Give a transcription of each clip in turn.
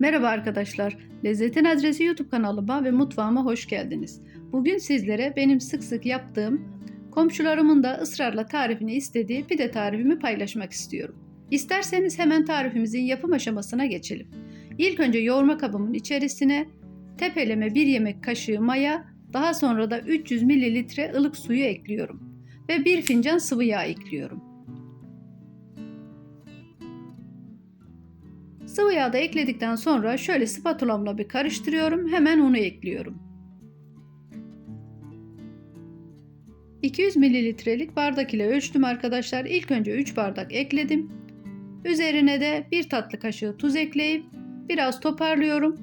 Merhaba arkadaşlar. Lezzetin Adresi YouTube kanalıma ve mutfağıma hoş geldiniz. Bugün sizlere benim sık sık yaptığım, komşularımın da ısrarla tarifini istediği pide tarifimi paylaşmak istiyorum. İsterseniz hemen tarifimizin yapım aşamasına geçelim. İlk önce yoğurma kabımın içerisine tepeleme 1 yemek kaşığı maya, daha sonra da 300 ml ılık suyu ekliyorum ve 1 fincan sıvı yağ ekliyorum. Sıvı yağ da ekledikten sonra şöyle spatulamla bir karıştırıyorum. Hemen unu ekliyorum. 200 mililitrelik bardak ile ölçtüm arkadaşlar. İlk önce 3 bardak ekledim. Üzerine de 1 tatlı kaşığı tuz ekleyip biraz toparlıyorum.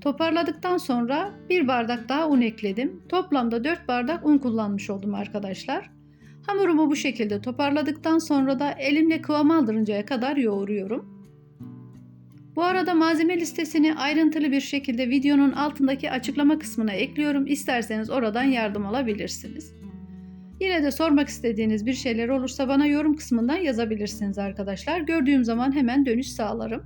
Toparladıktan sonra 1 bardak daha un ekledim. Toplamda 4 bardak un kullanmış oldum arkadaşlar. Hamurumu bu şekilde toparladıktan sonra da elimle kıvam aldırıncaya kadar yoğuruyorum. Bu arada malzeme listesini ayrıntılı bir şekilde videonun altındaki açıklama kısmına ekliyorum. İsterseniz oradan yardım alabilirsiniz. Yine de sormak istediğiniz bir şeyler olursa bana yorum kısmından yazabilirsiniz arkadaşlar. Gördüğüm zaman hemen dönüş sağlarım.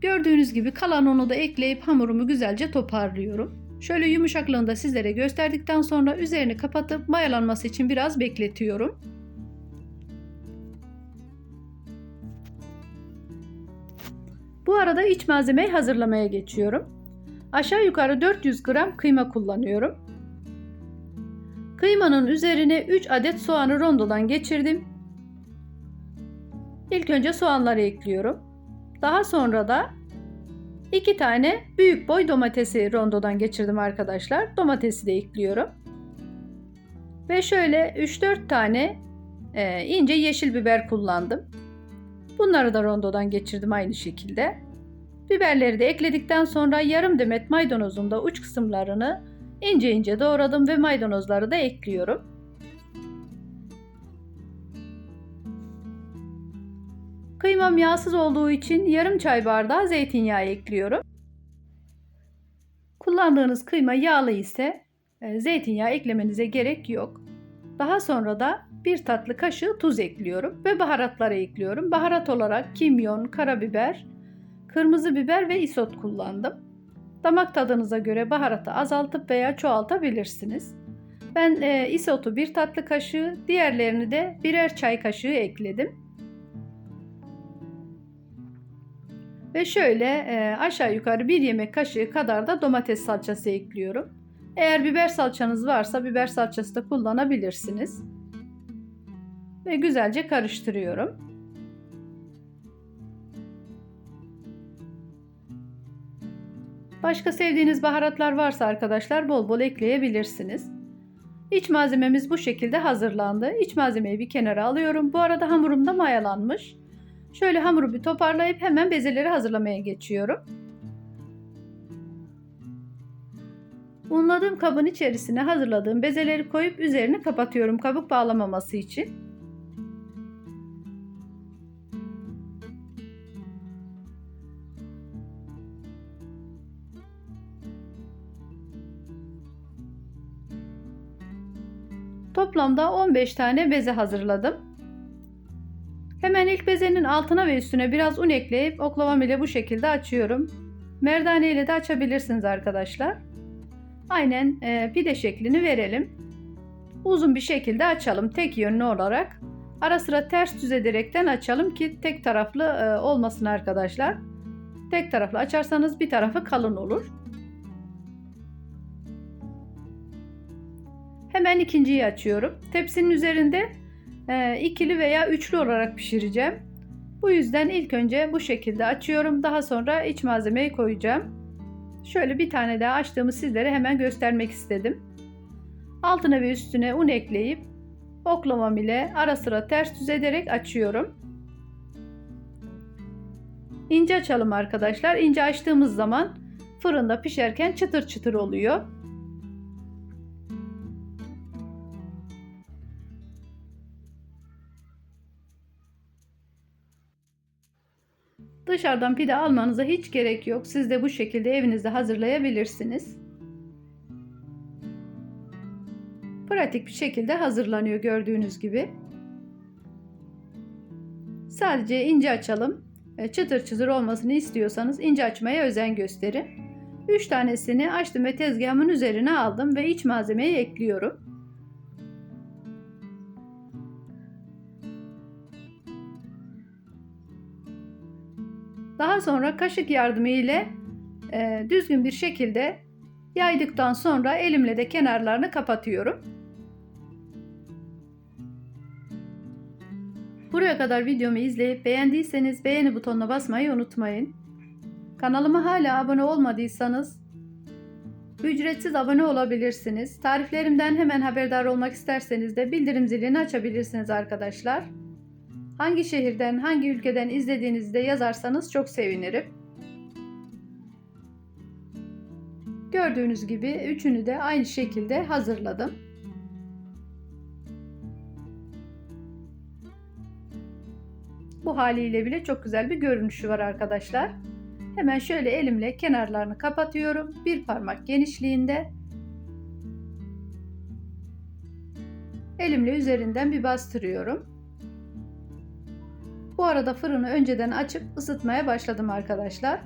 Gördüğünüz gibi kalan unu da ekleyip hamurumu güzelce toparlıyorum. Şöyle yumuşaklığını da sizlere gösterdikten sonra üzerini kapatıp mayalanması için biraz bekletiyorum. Bu arada iç malzemeyi hazırlamaya geçiyorum. Aşağı yukarı 400 gram kıyma kullanıyorum. Kıymanın üzerine 3 adet soğanı rondodan geçirdim. İlk önce soğanları ekliyorum. Daha sonra da 2 tane büyük boy domatesi rondodan geçirdim arkadaşlar. Domatesi de ekliyorum. Ve şöyle 3-4 tane e, ince yeşil biber kullandım. Bunları da rondodan geçirdim aynı şekilde. Biberleri de ekledikten sonra yarım demet maydanozun da uç kısımlarını ince ince doğradım ve maydanozları da ekliyorum. Kıymam yağsız olduğu için yarım çay bardağı zeytinyağı ekliyorum. Kullandığınız kıyma yağlı ise e, zeytinyağı eklemenize gerek yok. Daha sonra da bir tatlı kaşığı tuz ekliyorum ve baharatları ekliyorum. Baharat olarak kimyon, karabiber, kırmızı biber ve isot kullandım. Damak tadınıza göre baharatı azaltıp veya çoğaltabilirsiniz. Ben e, isotu bir tatlı kaşığı, diğerlerini de birer çay kaşığı ekledim. Ve şöyle e, aşağı yukarı bir yemek kaşığı kadar da domates salçası ekliyorum. Eğer biber salçanız varsa biber salçası da kullanabilirsiniz. Ve güzelce karıştırıyorum. Başka sevdiğiniz baharatlar varsa arkadaşlar bol bol ekleyebilirsiniz. İç malzememiz bu şekilde hazırlandı. İç malzemeyi bir kenara alıyorum. Bu arada hamurum da mayalanmış. Şöyle hamuru bir toparlayıp hemen bezeleri hazırlamaya geçiyorum. Unladığım kabın içerisine hazırladığım bezeleri koyup üzerini kapatıyorum kabuk bağlamaması için. Toplamda 15 tane beze hazırladım. Hemen ilk bezenin altına ve üstüne biraz un ekleyip oklavam ile bu şekilde açıyorum. Merdane ile de açabilirsiniz arkadaşlar. Aynen e, pide şeklini verelim. Uzun bir şekilde açalım tek yönlü olarak. Ara sıra ters düz ederekten açalım ki tek taraflı e, olmasın arkadaşlar. Tek taraflı açarsanız bir tarafı kalın olur. Hemen ikinciyi açıyorum. Tepsinin üzerinde e, ikili veya üçlü olarak pişireceğim. Bu yüzden ilk önce bu şekilde açıyorum. Daha sonra iç malzemeyi koyacağım. Şöyle bir tane daha açtığımı sizlere hemen göstermek istedim. Altına ve üstüne un ekleyip oklavam ile ara sıra ters düz ederek açıyorum. İnce açalım arkadaşlar. İnce açtığımız zaman fırında pişerken çıtır çıtır oluyor. Dışarıdan pide almanıza hiç gerek yok. Siz de bu şekilde evinizde hazırlayabilirsiniz. Pratik bir şekilde hazırlanıyor gördüğünüz gibi. Sadece ince açalım. e, çıtır çıtır olmasını istiyorsanız ince açmaya özen gösterin. 3 tanesini açtım ve tezgahımın üzerine aldım ve iç malzemeyi ekliyorum. Daha sonra kaşık yardımı ile e, düzgün bir şekilde yaydıktan sonra elimle de kenarlarını kapatıyorum. Buraya kadar videomu izleyip beğendiyseniz beğeni butonuna basmayı unutmayın. Kanalıma hala abone olmadıysanız ücretsiz abone olabilirsiniz. Tariflerimden hemen haberdar olmak isterseniz de bildirim zilini açabilirsiniz arkadaşlar. Hangi şehirden, hangi ülkeden izlediğinizi de yazarsanız çok sevinirim. Gördüğünüz gibi üçünü de aynı şekilde hazırladım. Bu haliyle bile çok güzel bir görünüşü var arkadaşlar. Hemen şöyle elimle kenarlarını kapatıyorum. Bir parmak genişliğinde. Elimle üzerinden bir bastırıyorum. Bu arada fırını önceden açıp ısıtmaya başladım arkadaşlar.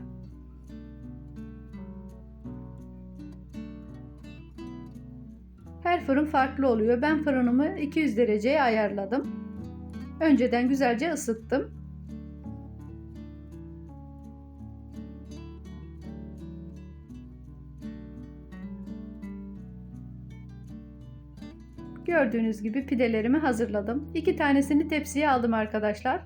Her fırın farklı oluyor. Ben fırınımı 200 dereceye ayarladım. Önceden güzelce ısıttım. Gördüğünüz gibi pidelerimi hazırladım. İki tanesini tepsiye aldım arkadaşlar.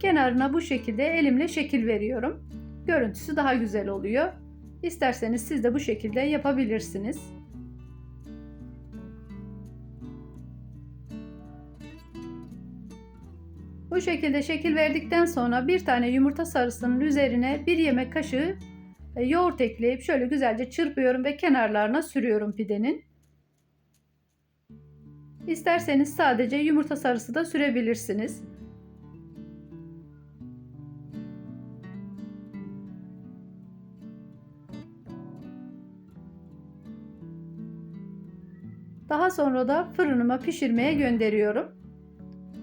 Kenarına bu şekilde elimle şekil veriyorum. Görüntüsü daha güzel oluyor. İsterseniz siz de bu şekilde yapabilirsiniz. Bu şekilde şekil verdikten sonra bir tane yumurta sarısının üzerine bir yemek kaşığı e, yoğurt ekleyip şöyle güzelce çırpıyorum ve kenarlarına sürüyorum pidenin. İsterseniz sadece yumurta sarısı da sürebilirsiniz. Sonra da fırınıma pişirmeye gönderiyorum.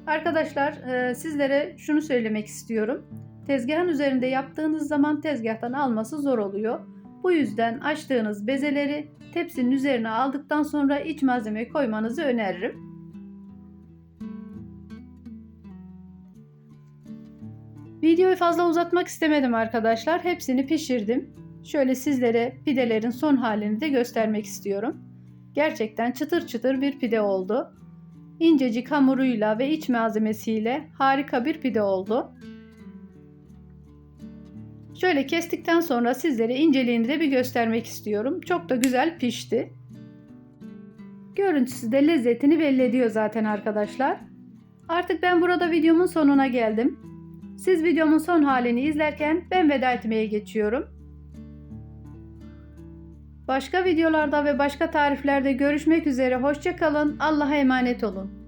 Arkadaşlar e, sizlere şunu söylemek istiyorum. Tezgahın üzerinde yaptığınız zaman tezgahtan alması zor oluyor. Bu yüzden açtığınız bezeleri tepsinin üzerine aldıktan sonra iç malzemeyi koymanızı öneririm. Videoyu fazla uzatmak istemedim arkadaşlar. Hepsini pişirdim. Şöyle sizlere pidelerin son halini de göstermek istiyorum. Gerçekten çıtır çıtır bir pide oldu. İncecik hamuruyla ve iç malzemesiyle harika bir pide oldu. Şöyle kestikten sonra sizlere inceliğini de bir göstermek istiyorum. Çok da güzel pişti. Görüntüsü de lezzetini belli ediyor zaten arkadaşlar. Artık ben burada videomun sonuna geldim. Siz videomun son halini izlerken ben veda etmeye geçiyorum. Başka videolarda ve başka tariflerde görüşmek üzere. Hoşçakalın. Allah'a emanet olun.